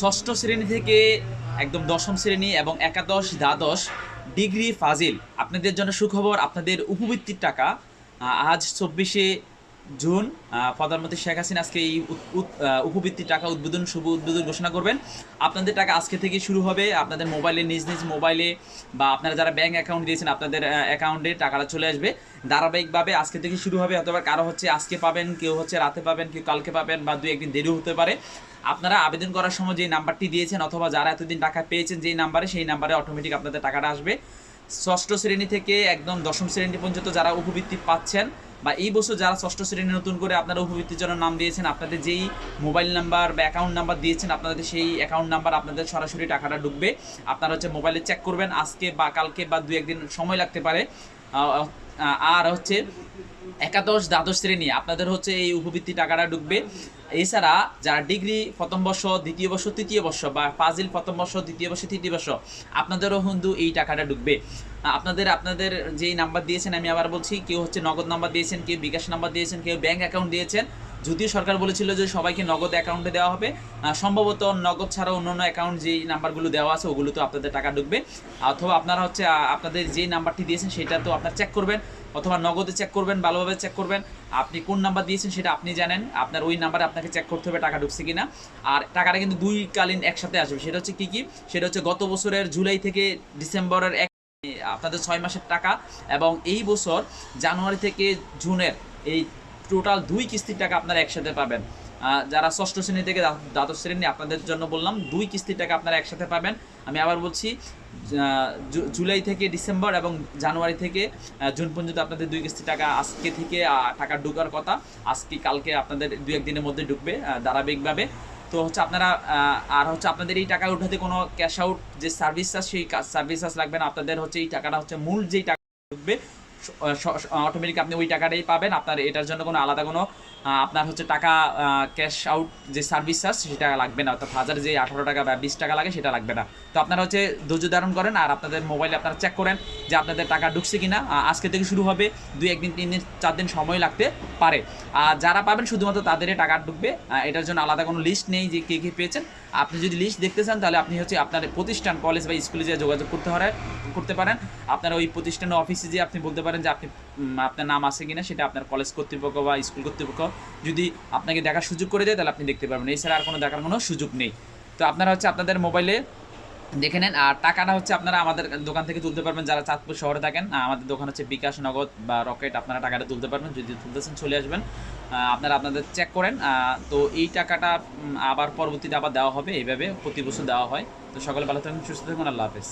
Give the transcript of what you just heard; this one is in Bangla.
ষষ্ঠ শ্রেণি থেকে একদম দশম শ্রেণি এবং একাদশ, দ্বাদশ ডিগ্রি ফাজিল। আপনাদের জন্য সুখবর, আপনাদের উপবৃত্তির টাকা। আজ চব্বিশে জুন প্রধানমন্ত্রী শেখ হাসিনা আজকে এই উপবৃত্তির টাকা উদ্বোধন, শুভ উদ্বোধন ঘোষণা করবেন। আপনাদের টাকা আজকে থেকে শুরু হবে। আপনাদের মোবাইলে, নিজ নিজ মোবাইলে বা আপনারা যারা ব্যাঙ্ক অ্যাকাউন্ট দিয়েছেন, আপনাদের অ্যাকাউন্টে টাকাটা চলে আসবে। ধারাবাহিকভাবে আজকে থেকে শুরু হবে, অথবা কারও হচ্ছে আজকে পাবেন, কেউ হচ্ছে রাতে পাবেন, কেউ কালকে পাবেন বা দুই একদিন দেরিও হতে পারে। আপনারা আবেদন করার সময় যে নাম্বারটি দিয়েছেন অথবা যারা এতদিন টাকা পেয়েছেন যেই নাম্বারে, সেই নাম্বারে অটোমেটিক আপনাদের টাকাটা আসবে। ষষ্ঠ শ্রেণি থেকে একদম দশম শ্রেণি পর্যন্ত যারা উপবৃত্তি পাচ্ছেন বা এই বছর যারা ষষ্ঠ শ্রেণি নতুন করে আপনারা উপবৃত্তির জন্য নাম দিয়েছেন, আপনাদের যেই মোবাইল নাম্বার বা অ্যাকাউন্ট নাম্বার দিয়েছেন, আপনাদের সেই অ্যাকাউন্ট নাম্বার আপনাদের সরাসরি টাকাটা ঢুকবে। আপনারা হচ্ছে মোবাইলে চেক করবেন, আজকে বা কালকে বা দু একদিন সময় লাগতে পারে। আর হচ্ছে একাদশ দ্বাদশ শ্রেণি, আপনাদের হচ্ছে এই উপবৃত্তি টাকাটা ঢুকবে। এছাড়া যারা ডিগ্রি প্রথম বর্ষ, দ্বিতীয় বর্ষ, তৃতীয় বর্ষ বা ফাজিল প্রথম বর্ষ, দ্বিতীয় বর্ষ, তৃতীয় বর্ষ, আপনাদেরও হিন্দু এই টাকাটা ঢুকবে। আপনাদের আপনাদের যেই নাম্বার দিয়েছেন, আমি আবার বলছি, কেউ হচ্ছে নগদ নাম্বার দিয়েছেন, কেউ বিকাশ নাম্বার দিয়েছেন, কেউ ব্যাংক অ্যাকাউন্ট দিয়েছেন যদিও সরকার বলেছিল যে সবাইকে নগদ অ্যাকাউন্টে দেওয়া হবে সম্ভবত নগদ ছাড়া অন্যান্য অ্যাকাউন্ট যেই নাম্বারগুলো দেওয়া আছে, ওগুলো তো আপনাদের টাকা ঢুকবে। অথবা আপনারা হচ্ছে আপনাদের যেই নাম্বারটি দিয়েছেন সেটা তো আপনার চেক করবেন, অথবা নগদে চেক করবেন, ভালোভাবে চেক করবেন। আপনি কোন নাম্বার দিয়েছেন সেটা আপনি জানেন, আপনার ওই নাম্বারে আপনাকে চেক করতে হবে টাকা ঢুকছে কিনা। আর টাকাটা কিন্তু দুই কালীন একসাথে আসবে, সেটা হচ্ছে কী কী? সেটা হচ্ছে গত বছরের জুলাই থেকে ডিসেম্বরের এক, আপনাদের ছয় মাসের টাকা এবং এই বছর জানুয়ারি থেকে জুনের এই টোটাল দুই কিস্তির টাকা আপনারা একসাথে পাবেন। যারা ষষ্ঠ শ্রেণি থেকে দ্বা- দ্বাদশ শ্রেণি, আপনাদের জন্য বললাম, দুই কিস্তির টাকা আপনারা একসাথে পাবেন। আমি আবার বলছি জুলাই থেকে ডিসেম্বর এবং জানুয়ারি থেকে জুন পর্যন্ত আপনাদের দুই কিস্তি টাকা আজকে থেকে টাকা ঢুকার কথা। আজকে, কালকে আপনাদের দু একদিনের মধ্যে ঢুকবে ধারাবাহিকভাবে। তো হচ্ছে আপনারা আর হচ্ছে আপনাদের এই টাকা উঠাতে কোনো ক্যাশ আউট যে সার্ভিস চার্জ সেই সার্ভিস চার্জ লাগবে না। আপনাদের হচ্ছে এই টাকাটা হচ্ছে মূল যেই টাকা ঢুকবে অটোমেটিক আপনি ওই টাকাটাই পাবেন। আপনার এটার জন্য কোনো আলাদা কোনো আপনার হচ্ছে টাকা ক্যাশ আউট যে সার্ভিস চার্জ সেটা লাগবে না। অর্থাৎ হাজার যে আঠারো টাকা বা বিশ টাকা লাগে সেটা লাগবে না। তো আপনারা হচ্ছে ধৈর্য ধারণ করেন আর আপনাদের মোবাইলে আপনারা চেক করেন যে আপনাদের টাকা ঢুকছে কিনা। আহ, আজকে থেকে শুরু হবে দুই একদিন তিন দিন চার দিন সময় লাগতে পারে। আর যারা পাবেন শুধুমাত্র তাদেরই টাকা ঢুকবে। এটার জন্য আলাদা কোনো লিস্ট নেই যে কে কে পেয়েছেন। আপনি যদি লিস্ট দেখতে চান তাহলে আপনি হচ্ছে আপনার প্রতিষ্ঠান কলেজ বা স্কুলে যেয়ে যোগাযোগ করতে পারে করতে পারেন। আপনার ওই প্রতিষ্ঠানের অফিসে যে আপনি বলতে পারেন যে আপনি আপনার নাম আছে কিনা সেটা আপনার কলেজ কর্তৃপক্ষ বা স্কুল কর্তৃপক্ষ যদি আপনাকে দেখার সুযোগ করে দেয় তাহলে আপনি দেখতে পারবেন। এছাড়া আর কোনো দেখার কোনো সুযোগ নেই। তো আপনারা হচ্ছে আপনাদের মোবাইলে দেখে নেন। আর টাকাটা হচ্ছে আপনারা আমাদের দোকান থেকে তুলতে পারবেন। যারা চাঁদপুর শহরে থাকেন আমাদের দোকান হচ্ছে বিকাশ নগদ বা রকেট, আপনারা টাকাটা তুলতে পারবেন। যদি তুলতেছেন, চলে আসবেন। আপনারা আপনাদের চেক করেন। তো এই টাকাটা আবার পরবর্তীতে আবার দেওয়া হবে। এইভাবে প্রতি বছর দেওয়া হয়। তো সকলে ভালো থাকুন সুস্থ থাকুন আল্লাহ হাফেজ।